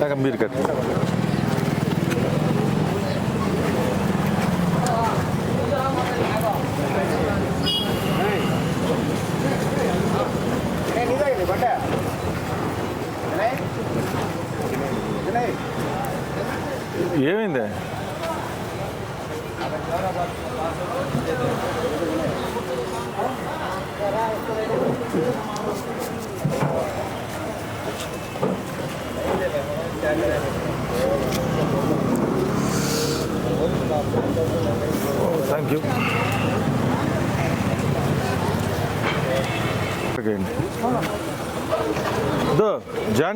కాక మీరు కట్టు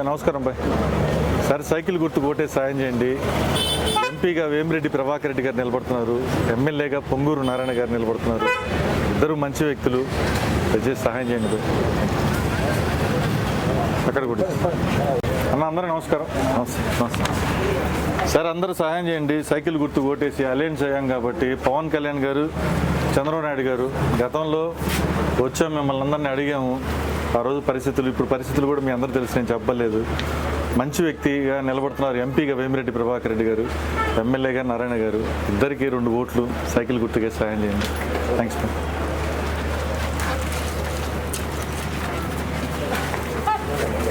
బాయ్ నమస్కారం బాయ్ సార్ సైకిల్ గుర్తు కోటే సాయం చేయండి. ఎంపీగా వేమిరెడ్డి ప్రభాకర్ రెడ్డి గారు నిలబడుతున్నారు. ఎమ్మెల్యేగా పొంగూరు నారాయణ గారు నిలబడుతున్నారు. ఇద్దరు మంచి వ్యక్తులు. దయచేసి సహాయం చేయండి అక్కడ కూడా. అన్న అందరూ నమస్కారం. నమస్తే నమస్తే. సార్ అందరూ సహాయం చేయండి. సైకిల్ గుర్తు ఓటేసి అలయన్స్ అయ్యాం కాబట్టి పవన్ కళ్యాణ్ గారు చంద్రబాబు నాయుడు గారు గతంలో వచ్చాం మిమ్మల్ని అందరినీ అడిగాము. ఆ రోజు పరిస్థితులు ఇప్పుడు పరిస్థితులు కూడా మీ అందరూ తెలుసు నేను చెప్పలేదు. మంచి వ్యక్తిగా నిలబడుతున్నారు ఎంపీగా వేమిరెడ్డి ప్రభాకర్ రెడ్డి గారు ఎమ్మెల్యేగా నారాయణ గారు. ఇద్దరికి రెండు ఓట్లు సైకిల్ గుర్తుకే సహాయం చేయండి. థ్యాంక్స్ మ్యామ్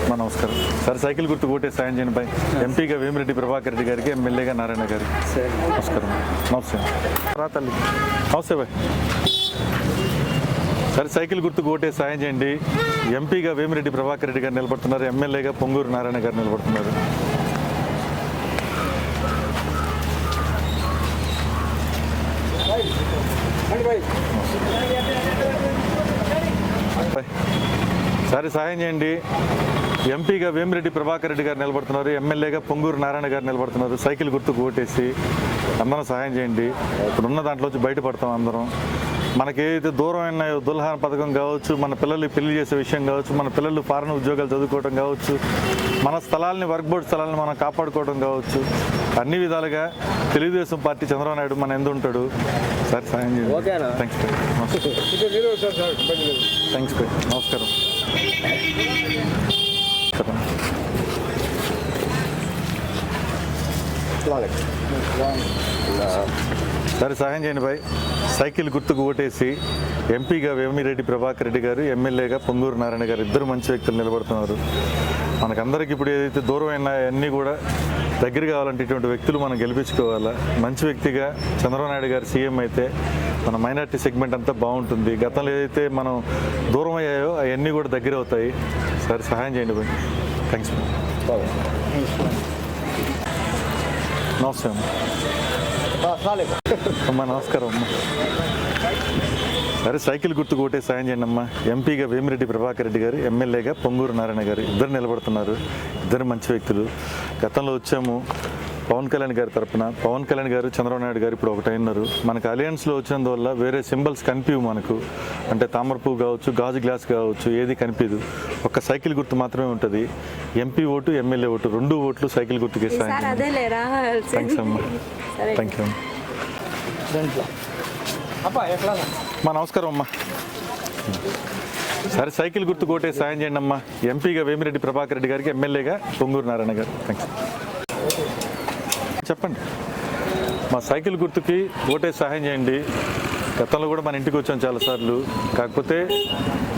మా నమస్కారం. సార్ సైకిల్ గుర్తు కోటే సాయం చేయండి బాయ్. ఎంపీగా వేమిరెడ్డి ప్రభాకర్ రెడ్డి గారికి ఎమ్మెల్యేగా నారాయణ గారికి. నమస్కారం. నమస్తే. రా తల్లి. నమస్తే బాయ్. సరే సైకిల్ గుర్తు కోటే సాయం చేయండి. ఎంపీగా వేమిరెడ్డి ప్రభాకర్ రెడ్డి గారు నిలబడుతున్నారు. ఎమ్మెల్యేగా పొంగూరు నారాయణ గారు నిలబడుతున్నారు. సరే సాయం చేయండి. ఎంపీగా వేమిరెడ్డి ప్రభాకర్ రెడ్డి గారు నిలబడుతున్నారు. ఎమ్మెల్యేగా పొంగూరు నారాయణ గారు నిలబడుతున్నారు. సైకిల్ గుర్తుకు ఓటేసి అందరం సహాయం చేయండి. ఇప్పుడున్న దాంట్లోంచి బయటపడతాం అందరం. మనకి ఏదైతే దూరం ఉన్నాయో దుల్హాన్ పథకం కావచ్చు మన పిల్లల్ని పెళ్ళి చేసే విషయం కావచ్చు మన పిల్లలు ఫారెన్ ఉద్యోగాలు చదువుకోవడం కావచ్చు మన స్థలాల్ని వర్క్ బోర్డ్ స్థలాలను మనం కాపాడుకోవడం కావచ్చు అన్ని విధాలుగా తెలుగుదేశం పార్టీ చంద్రబాబు నాయుడు మన ఎందు ఉంటాడు. సార్ సాయం? థ్యాంక్స్ నమస్కారం. సరే సహాయం చేయండి భాయ్ సైకిల్ గుర్తుకు ఓటేసి ఎంపీగా వేమిరెడ్డి ప్రభాకర్ రెడ్డి గారు ఎమ్మెల్యేగా పొంగూరు నారాయణ గారు ఇద్దరు మంచి వ్యక్తులు నిలబడుతున్నారు. మనకందరికి ఇప్పుడు ఏదైతే దూరమైన అన్నీ కూడా దగ్గర కావాలంటే ఇటువంటి వ్యక్తులు మనం గెలిపించుకోవాలా? మంచి వ్యక్తిగా చంద్రబాబు నాయుడు గారు సీఎం అయితే మన మైనార్టీ సెగ్మెంట్ అంతా బాగుంటుంది. గతంలో ఏదైతే మనం దూరం అయ్యాయో అవన్నీ కూడా దగ్గర అవుతాయి. సరే సహాయం చేయండి భాయ్ థ్యాంక్స్ నమస్తే అమ్మ నమస్కారం అమ్మా. సరే సైకిల్ గుర్తు కొట్టే సాయం చేయండి అమ్మా. ఎంపీగా వేమిరెడ్డి ప్రభాకర్ రెడ్డి గారు ఎమ్మెల్యేగా పొంగూరు నారాయణ గారు ఇద్దరు నిలబడుతున్నారు. ఇద్దరు మంచి వ్యక్తులు. గతంలో వచ్చాము పవన్ కళ్యాణ్ గారి తరపున. పవన్ కళ్యాణ్ గారు చంద్రబాబు నాయుడు గారు ఇప్పుడు ఒకటైనారు మనకు అలయన్స్లో వచ్చినందువల్ల వేరే సింబల్స్ కనిపించవు మనకు. అంటే తామర పువ్వు కావచ్చు గాజు గ్లాస్ కావచ్చు ఏది కనిపించదు ఒక్క సైకిల్ గుర్తు మాత్రమే ఉంటుంది. ఎంపీ ఓటు ఎమ్మెల్యే ఓటు రెండు ఓట్లు సైకిల్ గుర్తుకే సాయం ఈసారి చేయండి. అదే లేరా థ్యాంక్స్ అమ్మా. థ్యాంక్ యూ మా నమస్కారం అమ్మా. సరే సైకిల్ గుర్తు కోటే సాయం చేయండి అమ్మా. ఎంపీగా వేమిరెడ్డి ప్రభాకర్ రెడ్డి గారికి ఎమ్మెల్యేగా పొంగూరు నారాయణ గారు. థ్యాంక్స్ చెప్పండి. మా సైకిల్ గుర్తుకి ఓటే సహాయం చేయండి. గతంలో కూడా మన ఇంటికి వచ్చాం చాలాసార్లు. కాకపోతే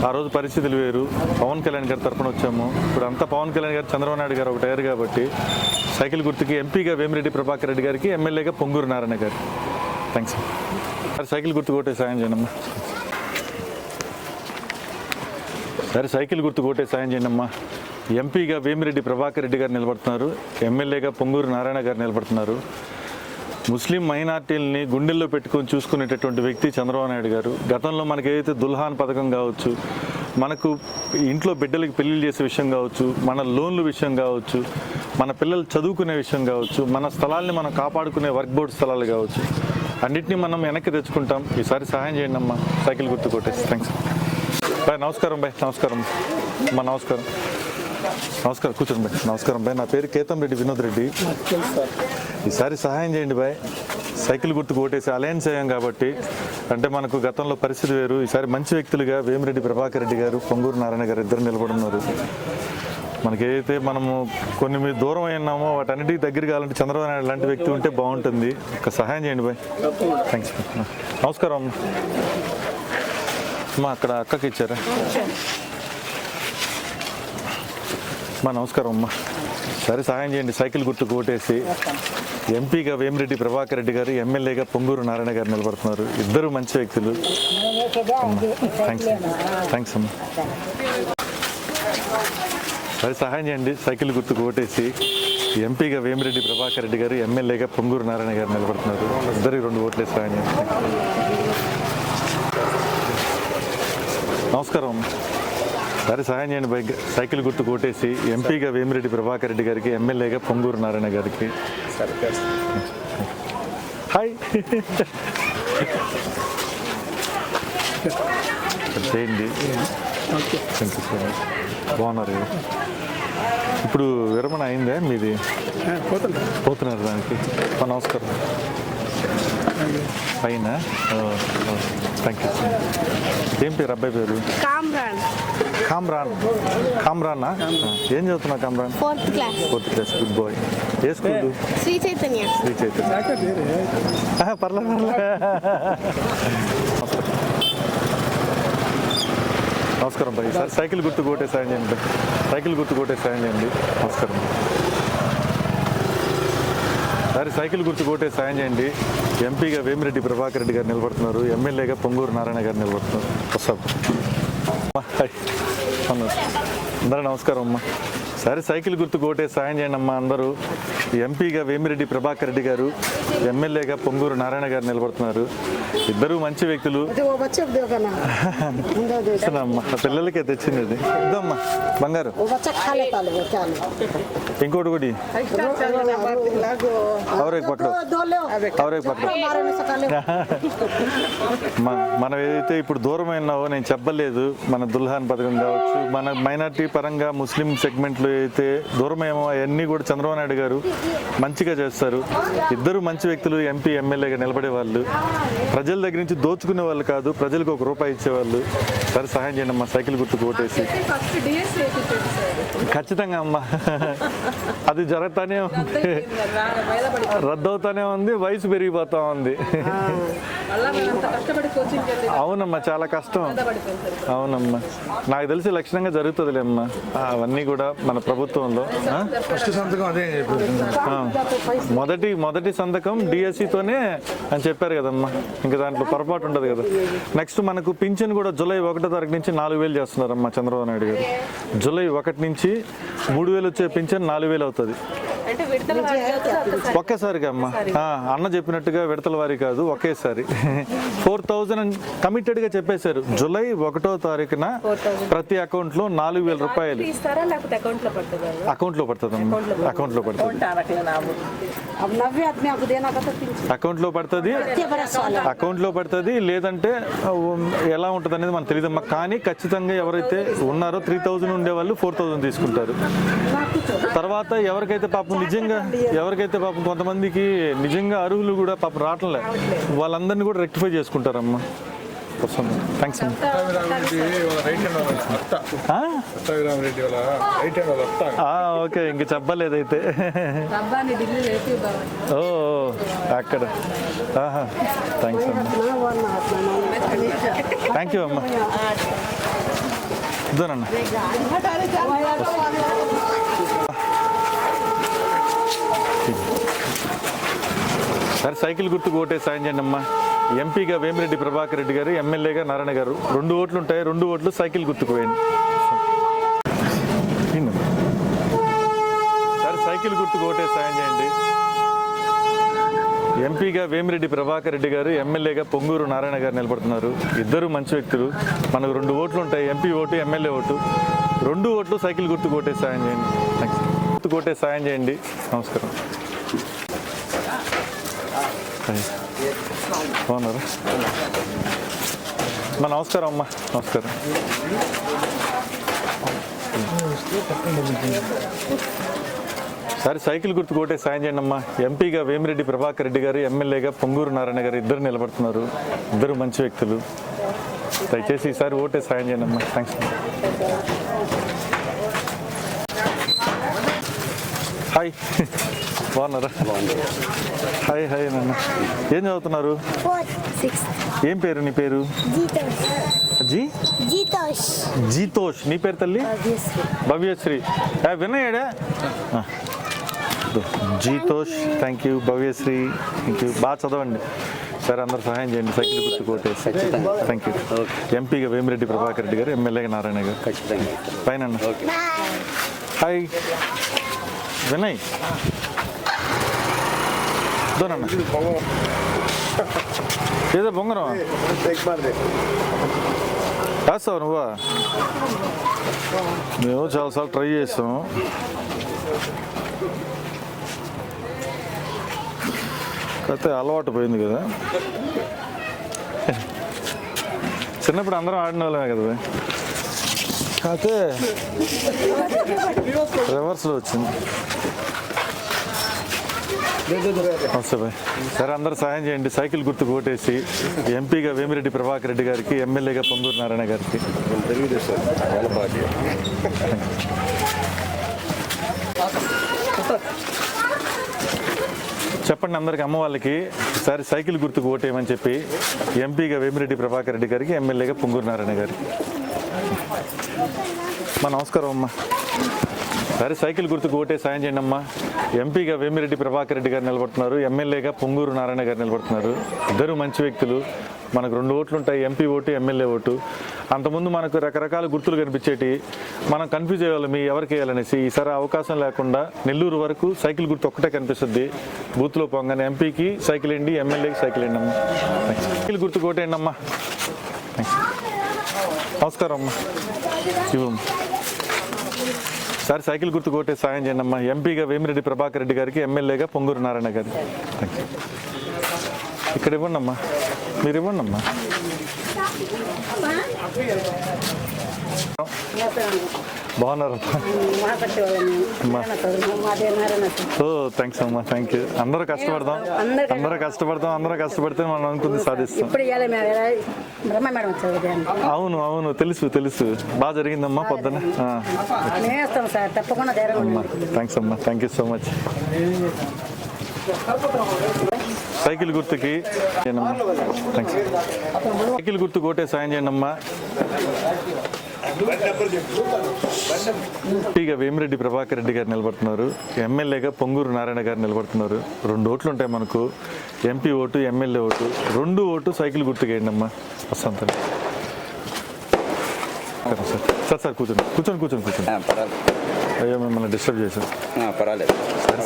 ఆ రోజు పరిస్థితులు వేరు. పవన్ కళ్యాణ్ గారి తరఫున వచ్చాము. ఇప్పుడు అంతా పవన్ కళ్యాణ్ గారు చంద్రబాబు నాయుడు గారు ఒకటి అయ్యారు కాబట్టి సైకిల్ గుర్తుకి ఎంపీగా వేమిరెడ్డి ప్రభాకర్ రెడ్డి గారికి ఎమ్మెల్యేగా పొంగూరు నారాయణ గారు. థ్యాంక్స్ సార్ సైకిల్ గుర్తు కొట్టే సాయం చేయండి అమ్మా సరే సైకిల్ గుర్తు కొట్టే సాయం చేయండి అమ్మా ఎంపీగా వేమిరెడ్డి ప్రభాకర్ రెడ్డి గారు నిలబడుతున్నారు. ఎమ్మెల్యేగా పొంగూరు నారాయణ గారు నిలబడుతున్నారు. ముస్లిం మైనార్టీలని గుండెల్లో పెట్టుకొని చూసుకునేటటువంటి వ్యక్తి చంద్రబాబు నాయుడు గారు. గతంలో మనకి ఏదైతే దుల్హాన్ పథకం కావచ్చు మనకు ఇంట్లో బిడ్డలకి పెళ్ళిళ్ళు చేసే విషయం కావచ్చు మన లోన్ల విషయం కావచ్చు మన పిల్లలు చదువుకునే విషయం కావచ్చు మన స్థలాల్ని మనం కాపాడుకునే వర్క్ బోర్డ్ స్థలాలు కావచ్చు అన్నింటినీ మనం వెనక్కి తెచ్చుకుంటాం. ఈసారి సహాయం చేయండి అమ్మా. సైకిల్ గుర్తు కొట్టేసి. థ్యాంక్స్. బాయ్ నమస్కారం బాయ్ నమస్కారం. అమ్మా నమస్కారం. నమస్కారం కూర్చోండి బాయ్. నమస్కారం బాయ్. నా పేరు కేతం రెడ్డి. వినోద్ రెడ్డి ఈసారి సహాయం చేయండి బాయ్. సైకిల్ గుర్తుకు ఓటేసి అలయన్స్ అయ్యాం కాబట్టి అంటే మనకు గతంలో పరిస్థితి వేరు. ఈసారి మంచి వ్యక్తులుగా వేమిరెడ్డి ప్రభాకర్ రెడ్డి గారు పొంగూరు నారాయణ గారు ఇద్దరు నిలబడున్నారు. మనకి ఏదైతే మనము కొన్ని మీరు దూరం అయినామో వాటన్నిటికి దగ్గర కావాలంటే చంద్రబాబు నాయుడు లాంటి వ్యక్తి ఉంటే బాగుంటుంది. ఒక సహాయం చేయండి బాయ్. థ్యాంక్స్ నమస్కారం అమ్మ. అమ్మా అక్కడ అక్కకి ఇచ్చారా? అమ్మ నమస్కారం అమ్మా. సరే సహాయం చేయండి. సైకిల్ గుర్తుకు కోటేసి ఎంపీగా వేమిరెడ్డి ప్రభాకర్ రెడ్డి గారు ఎమ్మెల్యేగా పొంగూరు నారాయణ గారు నిలబడుతున్నారు. ఇద్దరు మంచి వ్యక్తులు. థ్యాంక్స్ థ్యాంక్స్ అమ్మా. సరే సహాయం చేయండి. సైకిల్ గుర్తుకు కోటేసి ఎంపీగా వేమిరెడ్డి ప్రభాకర్ రెడ్డి గారు ఎమ్మెల్యేగా పొంగూరు నారాయణ గారు నిలబడుతున్నారు. ఇద్దరికి రెండు ఓట్లే సహాయం చేయండి. నమస్కారం అమ్మా. సరే సహాయం చేయండి బైక్ సైకిల్ గుర్తు కొట్టేసి ఎంపీగా వేమిరెడ్డి ప్రభాకర్ రెడ్డి గారికి ఎమ్మెల్యేగా పొంగూరు నారాయణ గారికి. హాయ్. చేయండి. థ్యాంక్ యూ సో మచ్ బాగున్నారు. ఇప్పుడు విరమణ అయిందే మీది? పోతున్నారు. దానికి. నమస్కారం. పైన. థ్యాంక్ యూ ఏం పేరు అబ్బాయి పేరు? కామ్రాన్. కామ్రాన్? ఏం చదువుతున్నా Kamran? Fourth class. Fourth class good boy. ఏ స్కూల్? శ్రీ చైతన్య. శ్రీ చైతన్య. ఆహా, పర్లే పర్లే నమస్కారం బాయ్ సార్ సైకిల్ గుర్తు కొట్టే సాయం చేయండి. సైకిల్ గుర్తు కొట్టే సాయం చేయండి నమస్కారం. సరే సైకిల్ గుర్తు కొట్టే సాయం చేయండి ఎంపీగా వేమిరెడ్డి ప్రభాకర్ రెడ్డి గారు నిలబడుతున్నారు. ఎమ్మెల్యేగా పొంగూరు నారాయణ గారు నిలబడుతున్నారు. వస్తాం. అమ్మా, అందరూ నమస్కారం అమ్మా. సరే సైకిల్ గుర్తు కోటే సాయం చేయండి అమ్మా అందరూ. ఎంపీగా వేమిరెడ్డి ప్రభాకర్ రెడ్డి గారు ఎమ్మెల్యేగా పొంగూరు నారాయణ గారు నిలబడుతున్నారు. ఇద్దరు మంచి వ్యక్తులు. అమ్మా. పిల్లలకే తెచ్చింది అది. ఇద్దమ్మా బంగారు. ఇంకోటి కూడా మనం ఏదైతే ఇప్పుడు దూరమైనావో నేను చెప్పలేదు. మన దుల్హాన్ పథకం కావచ్చు మన మైనార్టీ పరంగా ముస్లిం సెగ్మెంట్లో అయితే దూరమేమో అవన్నీ కూడా చంద్రబాబు నాయుడు గారు మంచిగా చేస్తారు. ఇద్దరు మంచి వ్యక్తులు ఎంపీ ఎమ్మెల్యేగా నిలబడే వాళ్ళు. ప్రజల దగ్గర నుంచి దోచుకునే వాళ్ళు కాదు ప్రజలకు ఒక రూపాయి ఇచ్చేవాళ్ళు. సరే సహాయం చేయండి మా సైకిల్ గుర్తు కొట్టేసి ఖచ్చితంగా అమ్మా. అది జరుగుతానే ఉంది. బయలుపడి రద్దు అవుతానే ఉంది వయసు పెరిగిపోతా ఉంది. అవునమ్మా చాలా కష్టం. అవునమ్మా. నాకు తెలిసి లక్షణంగా జరుగుతుందిలే అమ్మా. అవన్నీ కూడా మన ప్రభుత్వంలో. ఆ? ఫస్ట్ సంతకం అదే ఆ. మొదటి మొదటి సంతకం డిఎస్సితోనే అని చెప్పారు కదమ్మా. ఇంకా దాంట్లో పొరపాటు ఉండదు కదా. నెక్స్ట్ మనకు పింఛన్ కూడా జూలై ఒకటో తారీఖు నుంచి నాలుగు వేలు చేస్తున్నారమ్మా చంద్రబాబు నాయుడు గారు. జూలై ఒకటి నుంచి మూడు వేలు వచ్చే పింఛన్ నాలుగు వేలు అవుతుంది ఒకేసారిగా అమ్మ. అన్న చెప్పినట్టుగా విడతల వారి కాదు ఒకేసారి. ఫోర్ థౌజండ్ కమిటెడ్గా చెప్పేశారు. జూలై ఒకటో తారీఖున ప్రతి అకౌంట్లో నాలుగు వేల రూపాయలు. అకౌంట్లో పడుతుంది? అకౌంట్లో పడుతుంది అకౌంట్లో పడుతుంది. అకౌంట్లో పడుతుంది. లేదంటే ఎలా ఉంటుంది అనేది మనకు తెలియదమ్మా కానీ ఖచ్చితంగా ఎవరైతే ఉన్నారో త్రీ థౌజండ్ ఉండే వాళ్ళు ఫోర్ థౌజండ్ తీసుకుంటారు తర్వాత ఎవరికైతే పాపం నిజంగా ఎవరికైతే పాపం కొంతమందికి నిజంగా అర్హులు కూడా పాపం రావట్లే వాళ్ళందరినీ కూడా రెక్టిఫై చేసుకుంటారమ్మా. థ్యాంక్స్ ఓకే ఇంక లేపి బాగా ఓ అక్కడ. థ్యాంక్స్ అమ్మా. థ్యాంక్ యూ అమ్మా. ఇద్దరన్న. సరే సైకిల్ గుర్తుకు ఓటే సాయం చేయండి అమ్మా. ఎంపీగా వేమిరెడ్డి ప్రభాకర్ రెడ్డి గారు ఎమ్మెల్యేగా నారాయణ గారు. రెండు ఓట్లు ఉంటాయి రెండు ఓట్లు సైకిల్ గుర్తుకు వేయండి. సరే సైకిల్ గుర్తుకు ఓటే సాయం చేయండి. ఎంపీగా వేమిరెడ్డి ప్రభాకర్ రెడ్డి గారు ఎమ్మెల్యేగా పొంగూరు నారాయణ గారు నిలబడుతున్నారు. ఇద్దరు మంచి వ్యక్తులు. మనకు రెండు ఓట్లు ఉంటాయి. MP vote MLA vote. రెండు ఓట్లు సైకిల్ గుర్తు కొట్టే సాయం చేయండి. గుర్తు కొట్టే సాయం చేయండి. నమస్కారం. హాయ్. బాగున్నారా? అమ్మా నమస్కారం అమ్మా. నమస్కారం. సరే సైకిల్ గుర్తు కొట్టే సాయం చేయండి అమ్మా. ఎంపీగా వేమిరెడ్డి ప్రభాకర్ రెడ్డి గారు ఎమ్మెల్యేగా పొంగూరు నారాయణ గారు ఇద్దరు నిలబడుతున్నారు. ఇద్దరు మంచి వ్యక్తులు. దయచేసి ఈసారి ఓటే సాయం చేయండి అమ్మా. థ్యాంక్స్ హాయ్ బాగున్నారా? హాయ్ హాయ్ నాన్న. ఏం చదువుతున్నారు? ఏం పేరు నీ పేరు? జీతోష్. జీ? జీతోష్. జీతోష్. నీ పేరు తల్లి? భవ్యశ్రీ. ఇదో, Jitosh thank you Bhavyasri thank you బాగా చదవండి. సరే అందరు సహాయం చేయండి. సైకిల్ గుర్తు కోటేసి థ్యాంక్ యూ ఎంపీగా వేమిరెడ్డి ప్రభాకర్ రెడ్డి గారు ఎమ్మెల్యేగా నారాయణ గారు. పైన హాయ్ వినయ్. దోనన్న ఏదో బొంగరం. వేస్తావు నువ్వా? మేము చాలాసార్లు ట్రై చేసాం. కాకపోతే అలవాటు పోయింది కదా. చిన్నప్పుడు అందరం ఆడిన వాళ్ళమే కదా కాకపోతే రివర్స్లో వచ్చింది. నమస్తే బాయ్ సరే అందరూ సహాయం చేయండి. సైకిల్ గుర్తు కోటేసి ఎంపీగా వేమిరెడ్డి ప్రభాకర్ రెడ్డి గారికి ఎమ్మెల్యేగా పొంగూరు నారాయణ గారికి. తెలుగుదేశం వాళ్ళ పార్టీ చెప్పండి అందరికి అమ్మ వాళ్ళకి. ఈసారి సైకిల్ గుర్తుకు ఓటేయమని చెప్పి ఎంపీగా వేమిరెడ్డి ప్రభాకర్ రెడ్డి గారికి ఎమ్మెల్యేగా పొంగూరు నారాయణ గారికి. మా నమస్కారం అమ్మా. సరే సైకిల్ గుర్తుకు ఓటే సాయం చేయండి అమ్మా. ఎంపీగా వేమిరెడ్డి ప్రభాకర్ రెడ్డి గారు నిలబడుతున్నారు ఎమ్మెల్యేగా పొంగూరు నారాయణ గారు నిలబడుతున్నారు. ఇద్దరు మంచి వ్యక్తులు. మనకు రెండు ఓట్లు ఉంటాయి ఎంపీ ఓటు ఎమ్మెల్యే ఓటు. అంతకుముందు మనకు రకరకాల గుర్తులు కనిపించేటి మనం కన్ఫ్యూజ్ అయ్యేవాళ్ళం మీ ఎవరికి వేయాలనేసి? ఈసారి అవకాశం లేకుండా నెల్లూరు వరకు సైకిల్ గుర్తు ఒక్కటే కనిపిస్తుంది. బూత్లో పోగానే ఎంపీకి సైకిల్ ఎండి ఎమ్మెల్యేకి సైకిల్ ఎండి అమ్మా. సైకిల్ గుర్తు కోటేయండి అమ్మా. నమస్కారం అమ్మా. శివం సార్ సైకిల్ గుర్తు కోటే సాయం చేయండి అమ్మా. ఎంపీగా వేమిరెడ్డి ప్రభాకర్ రెడ్డి గారికి ఎమ్మెల్యేగా పొంగూరు నారాయణ గారికి. Thank you. ఇక్కడ ఇవ్వండి అమ్మా. మీరు ఇవ్వండి అమ్మా. బాగున్నారు అమ్మా? మాదే నారాయణ ఓ థ్యాంక్స్ అమ్మా థ్యాంక్ యూ అందరూ కష్టపడదాం. అందరూ కష్టపడతాం అందరూ కష్టపడితే మనం అనుకుంది సాధిస్తాం. అవును అవును తెలుసు తెలుసు. బాగా జరిగిందమ్మా పొద్దున థ్యాంక్స్ అమ్మా thank you so much cycle గుర్తుకి థ్యాంక్స్ సైకిల్ గుర్తు కోటే సాయం చేయండి అమ్మా ఎంపీగా వేమిరెడ్డి ప్రభాకర్ రెడ్డి గారు నిలబడుతున్నారు. ఎమ్మెల్యేగా పొంగూరు నారాయణ గారు నిలబడుతున్నారు. రెండు ఓట్లు ఉంటాయి మనకు. MP vote MLA vote. రెండు ఓటు సైకిల్ గుర్తుకేయండి అమ్మా వసంత సార్. సార్ సార్ కూర్చోండి. కూర్చొని కూర్చొని కూర్చోండి. అయ్యో మిమ్మల్ని డిస్టర్బ్ చేశాం పర్వాలేదు.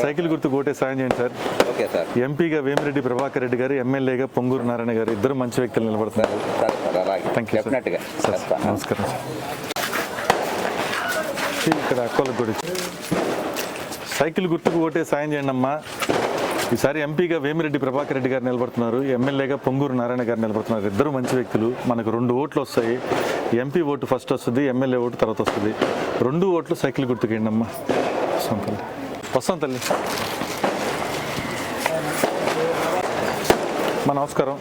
సైకిల్ గుర్తు కోటే సాయం చేయండి సార్. Okay sir. ఎంపీగా వేమిరెడ్డి ప్రభాకర్ రెడ్డి గారు ఎమ్మెల్యేగా పొంగూరు నారాయణ గారు ఇద్దరు మంచి వ్యక్తులు నిలబడుతున్నారు. థ్యాంక్ యూ సార్ నమస్కారం సార్ ఇక్కడ అక్కల గుడి. సైకిల్ గుర్తుకు ఓటే సాయం చేయండి అమ్మా. ఈసారి ఎంపీగా వేమిరెడ్డి ప్రభాకర్ రెడ్డి గారు నిలబడుతున్నారు ఎమ్మెల్యేగా పొంగూరు నారాయణ గారు నిలబడుతున్నారు. ఇద్దరు మంచి వ్యక్తులు. మనకు రెండు ఓట్లు వస్తాయి. ఎంపీ ఓటు ఫస్ట్ వస్తుంది ఎమ్మెల్యే ఓటు తర్వాత వస్తుంది. రెండు ఓట్లు సైకిల్ గుర్తుకేయండి అమ్మా వస్తాం తల్లి వస్తాం తల్లి మా నమస్కారం.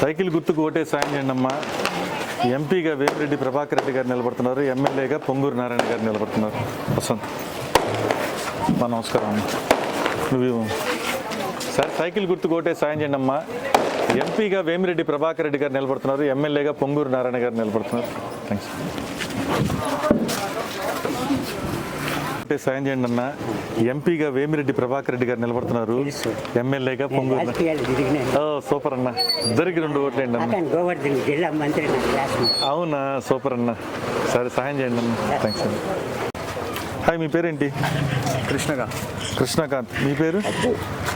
సైకిల్ గుర్తుకు ఓటే సాయం చేయండి అమ్మా ఎంపీగా వేమిరెడ్డి ప్రభాకర్ రెడ్డి గారు నిలబడుతున్నారు. ఎమ్మెల్యేగా పొంగూరు నారాయణ గారు నిలబడుతున్నారు. వసంత్. మా నమస్కారం అమ్మా. నువ్వు సార్ సైకిల్ గుర్తుకు ఓటే సాయం చేయండి అమ్మా ఎంపీగా వేమిరెడ్డి ప్రభాకర్ రెడ్డి గారు నిలబడుతున్నారు ఎమ్మెల్యేగా పొంగూరు నారాయణ గారు నిలబడుతున్నారు. థ్యాంక్స్ ఓటే సాయం చేయండి అన్న ఎంపీగా వేమిరెడ్డి ప్రభాకర్ రెడ్డి గారు నిలబడుతున్నారు ఎమ్మెల్యేగా పొంగూరు ఓ సూపర్ అన్న. ఇద్దరికి రెండు ఓట్లేండి అన్న. అతను గోవర్ధన్ జిల్లా మంత్రి నా క్లాస్మేట్ అవునా? సూపర్ అన్న. సరే సహాయం చేయండి అన్న. థ్యాంక్స్ అన్న. హాయ్ మీ పేరేంటి? కృష్ణగా. కృష్ణకాంత్ మీ పేరు?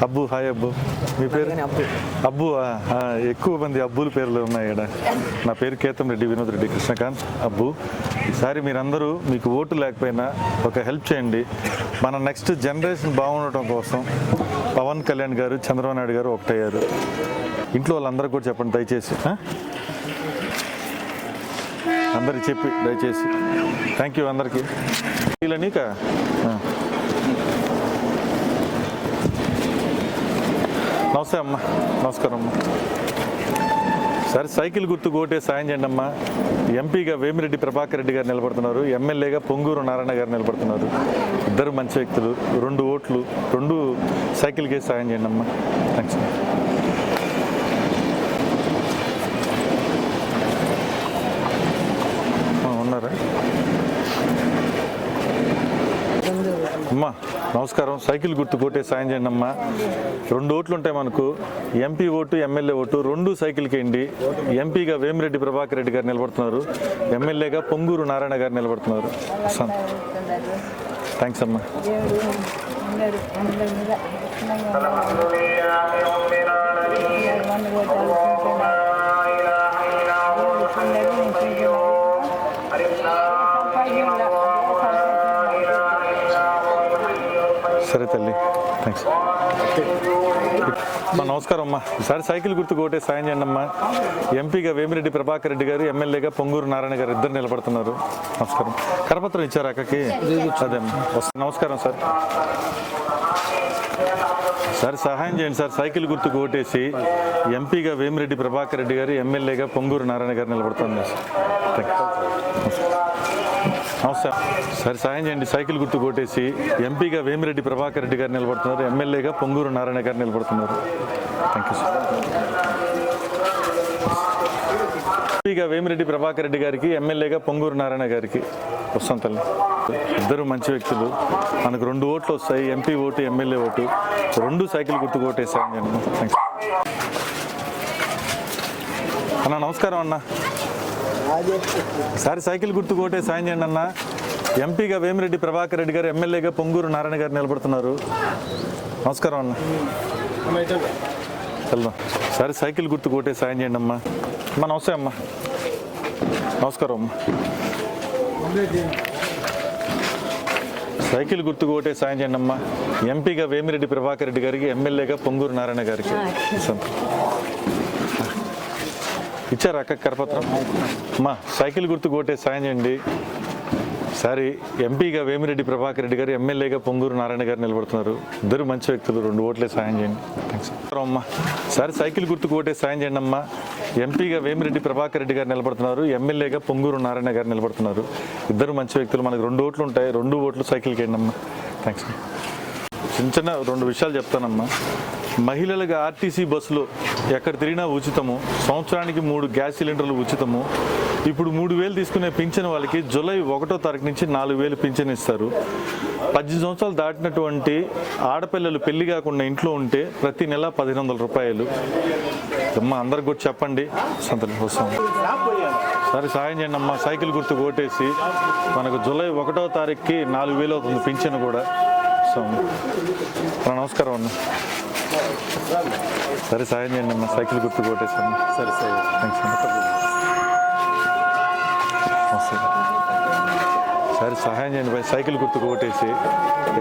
అబ్బు. హాయ్ అబ్బు. మీ పేరు? అబ్బు. ఎక్కువ మంది అబ్బుల పేర్లు ఉన్నాయి ఇక్కడ నా పేరు కేతం రెడ్డి వినోద్ రెడ్డి కృష్ణకాంత్ అబ్బు. ఈసారి మీరందరూ మీకు ఓటు లేకపోయినా ఒక హెల్ప్ చేయండి. మన నెక్స్ట్ జనరేషన్ బాగుండటం కోసం పవన్ కళ్యాణ్ గారు చంద్రబాబు నాయుడు గారు ఒకటయ్యారు. ఇంట్లో వాళ్ళందరూ కూడా చెప్పండి దయచేసి? అందరికి చెప్పి దయచేసి. థ్యాంక్ యూ అందరికీ. ఇలా నీకా? నమస్తే అమ్మా. నమస్కారం అమ్మా. సరే సైకిల్ గుర్తు కోటే సాయం చేయండి అమ్మా. ఎంపీగా వేమిరెడ్డి ప్రభాకర్ రెడ్డి గారు నిలబడుతున్నారు. ఎమ్మెల్యేగా పొంగూరు నారాయణ గారు నిలబడుతున్నారు. ఇద్దరు మంచి వ్యక్తులు రెండు ఓట్లు రెండు సైకిల్కే సాయం చేయండి అమ్మా. థ్యాంక్స్ ఉన్నారా అమ్మా నమస్కారం సైకిల్ గుర్తు కొట్టే సాయం చేయండి అమ్మా రెండు ఓట్లు ఉంటాయి మనకు ఎంపీ ఓటు ఎమ్మెల్యే ఓటు రెండు సైకిల్కి వేయండి ఎంపీగా వేమిరెడ్డి ప్రభాకర్ రెడ్డి గారు నిలబడుతున్నారు ఎమ్మెల్యేగా పొంగూరు నారాయణ గారు నిలబడుతున్నారు థ్యాంక్స్ అమ్మా సరే తల్లి. థ్యాంక్స్ అమ్మా నమస్కారం అమ్మా. ఈసారి సైకిల్ గుర్తు కోటే సాయం చేయండి అమ్మా. ఎంపీగా వేమిరెడ్డి ప్రభాకర్ రెడ్డి గారు ఎమ్మెల్యేగా పొంగూరు నారాయణ గారు ఇద్దరు నిలబడుతున్నారు. నమస్కారం. కరపత్రం ఇచ్చారు అక్కకి? అదే అమ్మా. నమస్కారం సార్. సార్ సహాయం చేయండి సార్. సైకిల్ గుర్తుకు ఓటేసి ఎంపీగా వేమిరెడ్డి ప్రభాకర్ రెడ్డి గారు ఎమ్మెల్యేగా పొంగూరు నారాయణ గారు నిలబడుతున్నారు. సార్ థ్యాంక్ యూ నమస్తే. సార్ సాయం చేయండి. సైకిల్ గుర్తు కొట్టేసి ఎంపీగా వేమిరెడ్డి ప్రభాకర్ రెడ్డి గారు నిలబడుతున్నారు. ఎమ్మెల్యేగా పొంగూరు నారాయణ గారు నిలబడుతున్నారు. థ్యాంక్ యూ సార్ ఎంపీగా వేమిరెడ్డి ప్రభాకర్ రెడ్డి గారికి ఎమ్మెల్యేగా పొంగూరు నారాయణ గారికి వస్తాం తల్లి ఇద్దరు మంచి వ్యక్తులు. మనకు రెండు ఓట్లు వస్తాయి. MP vote MLA vote. రెండు సైకిల్ గుర్తు కొట్టేసాను నేను థ్యాంక్స్ అన్న నమస్కారం అన్న. సారి సైకిల్ గుర్తు కోటే సాయం చేయండి అన్న. ఎంపీగా వేమిరెడ్డి ప్రభాకర్ రెడ్డి గారు ఎమ్మెల్యేగా పొంగూరు నారాయణ గారు నిలబడుతున్నారు. నమస్కారం అన్న. వెళ్దాం. సరే సైకిల్ గుర్తు కోటే సాయం చేయండి అమ్మా. అమ్మా నమస్తే అమ్మా. నమస్కారం అమ్మా. సైకిల్ గుర్తు కోటే సాయం చేయండి అమ్మా. ఎంపీగా వేమిరెడ్డి ప్రభాకర్ రెడ్డి గారికి ఎమ్మెల్యేగా పొంగూరు నారాయణ గారికి. ఇచ్చారు అక్క కరపత్రం? అమ్మా సైకిల్ గుర్తు కొట్టే సాయం చేయండి. సారి ఎంపీగా వేమిరెడ్డి ప్రభాకర్ రెడ్డి గారు ఎమ్మెల్యేగా పొంగూరు నారాయణ గారు నిలబడుతున్నారు. ఇద్దరు మంచి వ్యక్తులు రెండు ఓట్లే సాయం చేయండి. థ్యాంక్స్ అమ్మా సారి సైకిల్ గుర్తు కొట్టే సాయం చేయండి అమ్మా. ఎంపీగా వేమిరెడ్డి ప్రభాకర్ రెడ్డి గారు నిలబడుతున్నారు ఎమ్మెల్యేగా పొంగూరు నారాయణ గారు నిలబడుతున్నారు. ఇద్దరు మంచి వ్యక్తులు మనకు రెండు ఓట్లు ఉంటాయి రెండు ఓట్లు సైకిల్కి వేయండి అమ్మా. థ్యాంక్స్ చిన్న చిన్న రెండు విషయాలు చెప్తానమ్మా. మహిళలకు ఆర్టీసీ బస్సులో ఎక్కడ తిరిగినా ఉచితము. సంవత్సరానికి మూడు గ్యాస్ సిలిండర్లు ఉచితము. ఇప్పుడు మూడు వేలు తీసుకునే పింఛన్ వాళ్ళకి జూలై ఒకటో తారీఖు నుంచి నాలుగు వేలు పింఛన్ ఇస్తారు. పద్దెనిమిది సంవత్సరాలు దాటినటువంటి ఆడపిల్లలు పెళ్ళి కాకుండా ఇంట్లో ఉంటే ప్రతి నెల పదిహేను వందల రూపాయలు. అమ్మ అందరికి కూడా చెప్పండి. సంతలు కోసం. సరే సాయం చేయండి అమ్మ. సైకిల్ గుర్తు కొట్టేసి మనకు జూలై ఒకటో తారీఖుకి నాలుగు వేలు అవుతుంది పింఛన్ కూడా. సో అన్న, నమస్కారం అన్న. సరే సాయం చేయండి అమ్మా సైకిల్ గుర్తు కొట్టేసాను సరే సరే థ్యాంక్స్. సరే సహాయం చేయండి భాయ్ సైకిల్ గుర్తు కొట్టేసి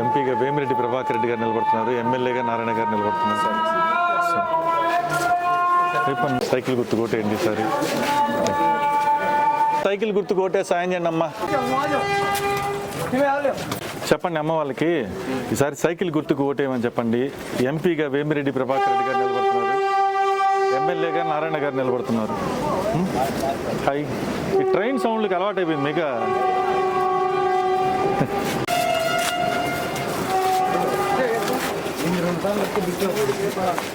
ఎంపీగా వేమిరెడ్డి ప్రభాకర్ రెడ్డి గారు నిలబడుతున్నారు. ఎమ్మెల్యేగా నారాయణ గారు నిలబడుతున్నారు. సరే. రేపు సైకిల్ గుర్తు కొట్టేయండి సరే. సైకిల్ గుర్తు కొట్టే సాయం చేయండి అమ్మా. చెప్పండి అమ్మ వాళ్ళకి. ఈసారి సైకిల్ గుర్తుకు ఓటేయమని చెప్పండి. ఎంపీగా వేమిరెడ్డి ప్రభాకర్ రెడ్డి గారు నిలబడుతున్నారు. ఎమ్మెల్యేగా నారాయణ గారు నిలబడుతున్నారు. హై. ఈ ట్రైన్ సౌండ్లకి అలవాటైపోయింది మీకు.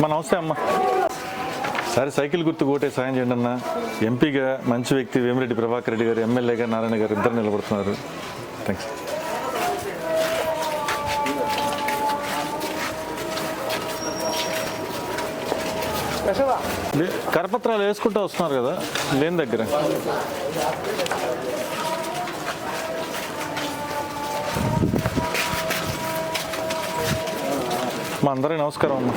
మన నమస్తే అమ్మ. సరే సైకిల్ గుర్తు ఓటే సాయం చేయండి అన్న. ఎంపీగా మంచి వ్యక్తి వేమిరెడ్డి ప్రభాకర్ రెడ్డి గారు ఎమ్మెల్యేగా నారాయణ గారు ఇద్దరు నిలబడుతున్నారు. థ్యాంక్స్ కరపత్రాలు వేసుకుంటూ వస్తున్నారు కదా లేని దగ్గర. మా అందరికీ నమస్కారం అమ్మా.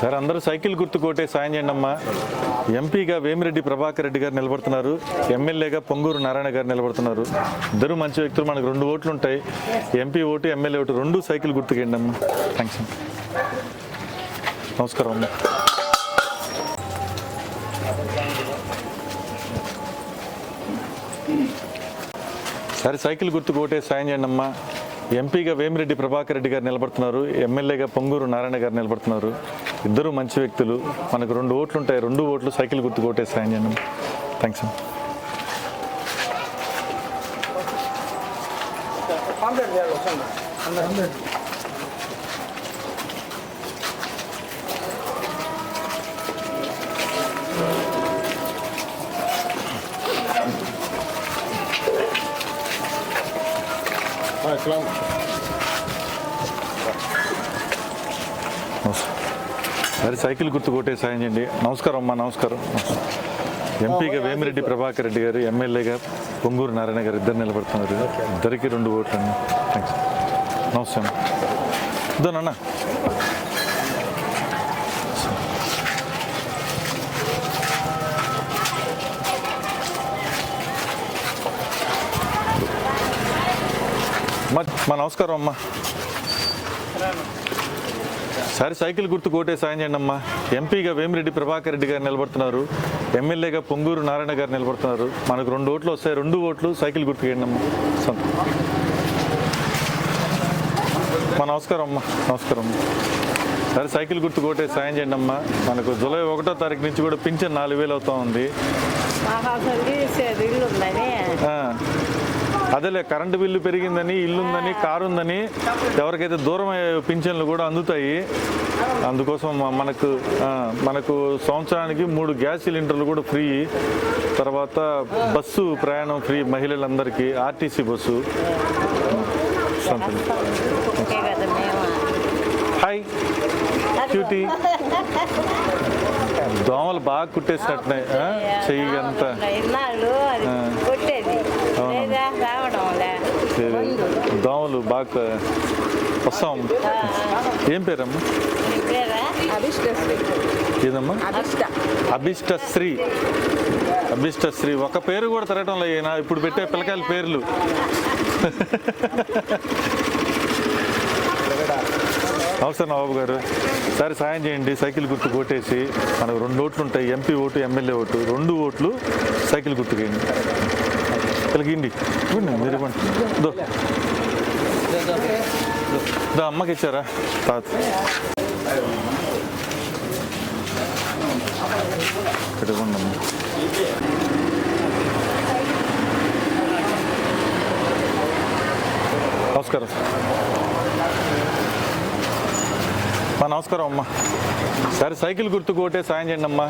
సరే అందరూ సైకిల్ గుర్తు కొట్టే సాయం చేయండి అమ్మా. ఎంపీగా వేమిరెడ్డి ప్రభాకర్ రెడ్డి గారు నిలబడుతున్నారు ఎమ్మెల్యేగా పొంగూరు నారాయణ గారు నిలబడుతున్నారు. ఇద్దరు మంచి వ్యక్తులు మనకు రెండు ఓట్లు ఉంటాయి. ఎంపీ ఓటు ఎమ్మెల్యే ఓటు రెండు సైకిల్ గుర్తుకేయండి అమ్మా. థ్యాంక్స్ అమ్మా. నమస్కారం అమ్మా. సరే సైకిల్ గుర్తుకు ఓటే సాయం చేయండి అమ్మా. ఎంపీగా వేమిరెడ్డి ప్రభాకర్ రెడ్డి గారు నిలబడుతున్నారు ఎమ్మెల్యేగా పొంగూరు నారాయణ గారు నిలబడుతున్నారు. ఇద్దరు మంచి వ్యక్తులు మనకు రెండు ఓట్లు ఉంటాయి రెండు ఓట్లు సైకిల్ గుర్తుకు ఓటే సాయం చేయండి అమ్మా. థ్యాంక్స్ అమ్మా నమస్కారం. సరే సైకిల్ గుర్తు కొట్టే సాయం చేయండి. నమస్కారం అమ్మా నమస్కారం. ఎంపీగా వేమిరెడ్డి ప్రభాకర్ రెడ్డి గారు ఎమ్మెల్యేగా పొంగూరు నారాయణ గారు ఇద్దరు నిలబడుతున్నారు. ఇద్దరికి రెండు ఓట్లు అండి థ్యాంక్స్ నమస్తే అమ్మా. ఇదో నాన్న. మా మా నమస్కారం అమ్మా. సరే సైకిల్ గుర్తు కోటే సాయం చేయండి అమ్మా ఎంపీగా వేమిరెడ్డి ప్రభాకర్ రెడ్డి గారు నిలబడుతున్నారు. ఎమ్మెల్యేగా పొంగూరు నారాయణ గారు నిలబడుతున్నారు. మనకు రెండు ఓట్లు వస్తాయి రెండు ఓట్లు సైకిల్ గుర్తు చేయండి అమ్మా. సొంత మా నమస్కారం అమ్మా నమస్కారం అమ్మా. సరే సైకిల్ గుర్తు కోటే సాయం చేయండి అమ్మా. మనకు జూలై ఒకటో తారీఖు నుంచి కూడా పింఛన్ నాలుగు వేలు అవుతా ఉంది. అదేలే కరెంటు బిల్లు పెరిగిందని ఇల్లు ఉందని కారు ఉందని ఎవరికైతే దూరం పింఛన్లు కూడా అందుతాయి. అందుకోసం మనకు మనకు సంవత్సరానికి మూడు గ్యాస్ సిలిండర్లు కూడా ఫ్రీ. తర్వాత బస్సు ప్రయాణం ఫ్రీ మహిళలందరికీ ఆర్టీసీ బస్సు. హాయ్. క్యూటీ. దోమలు బాగా కుట్టేసినట్టున్నాయి? చెయ్యి అంతా ఇన్నాళ్ళు అది ఆ. కొట్టేది అవును. లేదా రావడం లే సరే. దోమలు బాగా వస్తాం ఏం పేరమ్మా? అభిష్టశ్రీ. ఏదమ్మా? అభిష్ట. శ్రీ అభిష్ట శ్రీ ఒక పేరు కూడా తిరగటం లేదు ఇప్పుడు పెట్టే పిల్లకాయల పేర్లు. అవసరం బాబు గారు. సరే సాయం చేయండి. సైకిల్ గుర్తు కొట్టేసి మనకు రెండు ఓట్లు ఉంటాయి. MP vote MLA vote. రెండు ఓట్లు సైకిల్ గుర్తుకేయండి. పిల్లకిండి ఇవ్వండి మీరు ఇవ్వండి. దో దా అమ్మకి ఇచ్చారా? తాత. ఇక్కడ నమస్కారం మా నమస్కారం అమ్మా. సరే సైకిల్ గుర్తుకోటే సాయం చేయండి అమ్మా.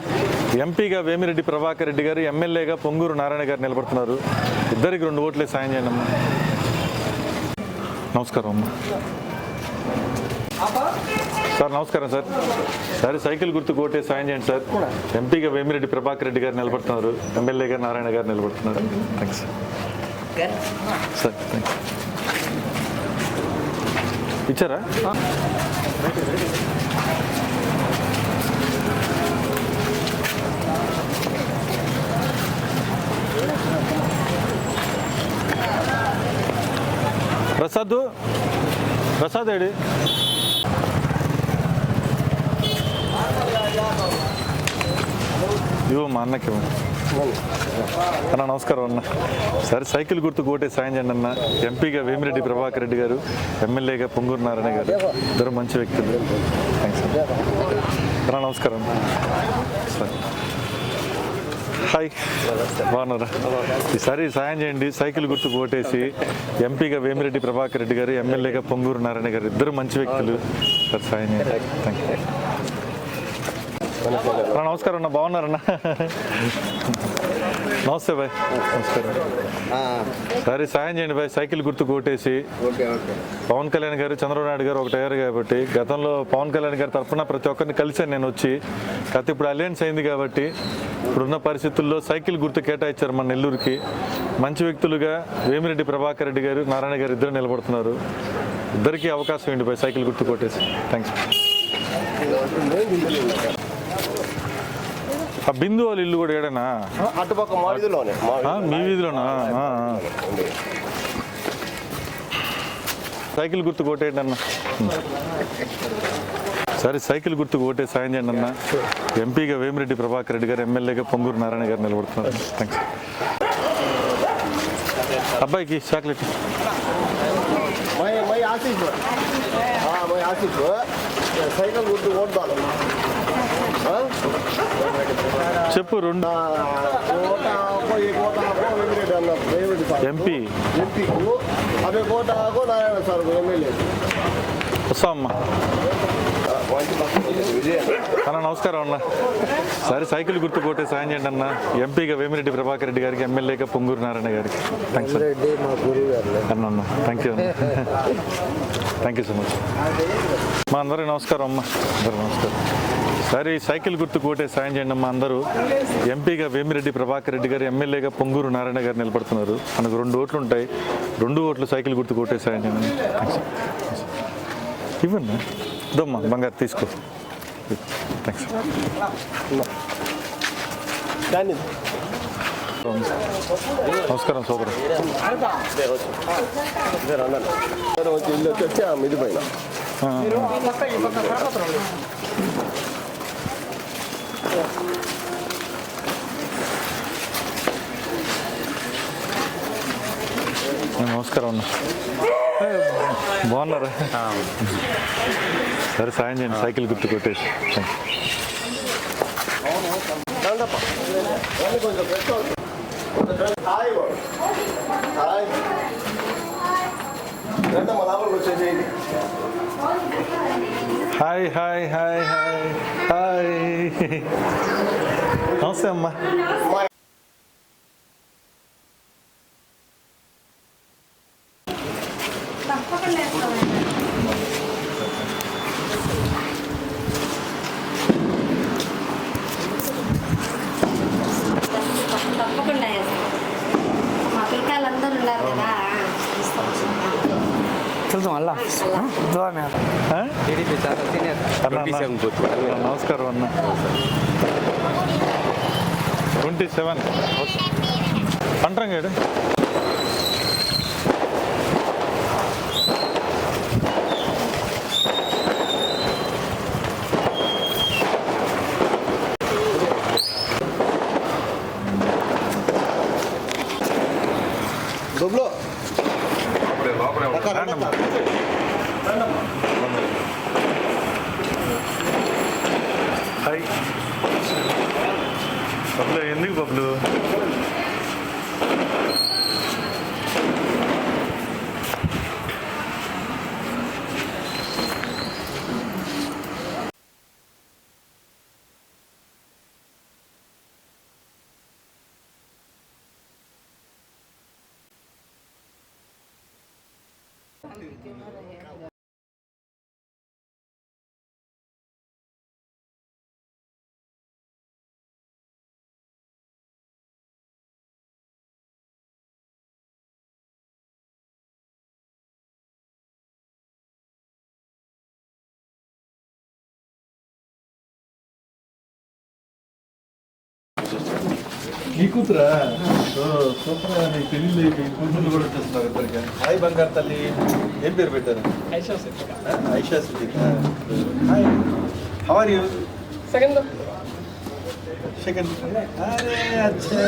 ఎంపీగా వేమిరెడ్డి ప్రభాకర్ రెడ్డి గారు ఎమ్మెల్యేగా పొంగూరు నారాయణ గారు నిలబడుతున్నారు. ఇద్దరికి రెండు ఓట్లే సాయం చేయండి అమ్మా. నమస్కారం సార్ నమస్కారం సార్. సరే సైకిల్ గుర్తు కోటే సాయం చేయండి సార్. ఎంపీగా వేమిరెడ్డి ప్రభాకర్ రెడ్డి గారు నిలబడుతున్నారు. ఎమ్మెల్యేగా నారాయణ గారు నిలబడుతున్నారు. థ్యాంక్స్ సార్ థ్యాంక్స్ ఇచ్చారా ప్రసాద్ ప్రసాద్ ఏడి ఇవ్వు మా అన్నకి ఇవ్వు. అన్న నమస్కారం అన్న. సరే సైకిల్ గుర్తు కోటే సాయం చేయండి అన్న. ఎంపీగా వేమిరెడ్డి ప్రభాకర్ రెడ్డి గారు ఎమ్మెల్యేగా పొంగూరు నారాయణ గారు. ఇద్దరు మంచి వ్యక్తులు. థ్యాంక్స్ అన్న నమస్కారం సరే. హాయ్. బాగున్నారా? ఈసారి సాయం చేయండి. సైకిల్ గుర్తు ఓటేసి ఎంపీగా వేమిరెడ్డి ప్రభాకర్ రెడ్డి గారు ఎమ్మెల్యేగా పొంగూరు నారాయణ గారు ఇద్దరు మంచి వ్యక్తులు. సార్ సాయం చేయండి. థ్యాంక్ యూ నమస్కారం అన్న బాగున్నారన్న? నమస్తే బాయ్. నమస్కారం. సరే సాయం చేయండి బాయ్. సైకిల్ గుర్తు కొట్టేసి. పవన్ కళ్యాణ్ గారు చంద్రబాబు నాయుడు గారు ఒకటి అయ్యారు కాబట్టి గతంలో పవన్ కళ్యాణ్ గారి తరఫున ప్రతి ఒక్కరిని కలిసాను నేను వచ్చి. కాకపోతే ఇప్పుడు అలయన్స్ అయింది కాబట్టి ఇప్పుడున్న పరిస్థితుల్లో సైకిల్ గుర్తు కేటాయించారు మన నెల్లూరుకి. మంచి వ్యక్తులుగా వేమిరెడ్డి ప్రభాకర్ రెడ్డి గారు నారాయణ గారు ఇద్దరు నిలబడుతున్నారు. ఇద్దరికి అవకాశం ఏంటి బాయ్ సైకిల్ గుర్తు కొట్టేసి. థ్యాంక్స్ ఆ బిందు వాళ్ళ ఇల్లు కూడా ఏడనా? అటుపక్క మా వీధిలోనా. సైకిల్ గుర్తు కొట్టేయండి అన్న. సరే సైకిల్ గుర్తు కొట్టే సాయం చేయండి అన్న. ఎంపీగా వేమిరెడ్డి ప్రభాకర్ రెడ్డి గారు ఎమ్మెల్యేగా పొంగూరు నారాయణ గారు నిలబడుతున్నారు. థ్యాంక్స్ అబ్బాయికి చాక్లెట్. సైకిల్ గుర్తు ఓడదాలమ్మా చెప్పు రెండు కోట ఆకో ఈ కోట ఆకో వెంకటరెడ్డి అన్న వెంకటరెడ్డి సార్. ఎంపీ. ఎంపీకు అదే కోట ఆకో నారాయణ సార్ ఎమ్మెల్యే. వస్తా అమ్మా అన్న నమస్కారం అన్న. సరే సైకిల్ గుర్తు కొట్టే సాయం చేయండి అన్న. ఎంపీగా వేమిరెడ్డి ప్రభాకర్ రెడ్డి గారికి ఎమ్మెల్యేగా పొంగూరు నారాయణ గారికి. థ్యాంక్స్ అన్న అన్న థ్యాంక్ యూ అన్న. థ్యాంక్ యూ సో మచ్ మా అందరికీ నమస్కారం అమ్మ. అందరూ నమస్కారం. సరే ఈ సైకిల్ గుర్తు కోటే సాయం చేయండి అమ్మా అందరూ. ఎంపీగా వేమిరెడ్డి ప్రభాకర్ రెడ్డి గారు ఎమ్మెల్యేగా పొంగూరు నారాయణ గారు నిలబడుతున్నారు. మనకు రెండు ఓట్లు ఉంటాయి. రెండు ఓట్లు సైకిల్ గుర్తు కోటే సాయం చేయండి ఇవ్వండి. దమ్మా బంగారు తీసుకో. థ్యాంక్స్ నమస్కారం సోదరు. మిది పైన నమస్కారం. అన్న బాగున్నారా? సరే సాయం చేయండి సైకిల్ గుర్తు కొట్టేసి. థాంక్స్. వచ్చేసేయండి. Hi hi hi hi hi నమస్తే అమ్మా తప్పకుండా వేస్తాం. మా పిల్లకాయలు అందరూ ఉన్నారు కదా తెలుసు మళ్ళా ఆ? టీడీపీ చాలా సీనియర్ అన్న, అన్న. నమస్కారం అన్న ట్వంటీ సెవెన్ పంటరంగాడు నీ కూతురా సూపర్ నీ పెళ్ళి కూతురు కూడా వచ్చేస్తున్నారు ఇద్దరికి. హాయ్ బంగారు తల్లి. ఏం పేరు పెట్టారు? Aisha Siddiq hi. How are you second. Second అరే అచ్చా.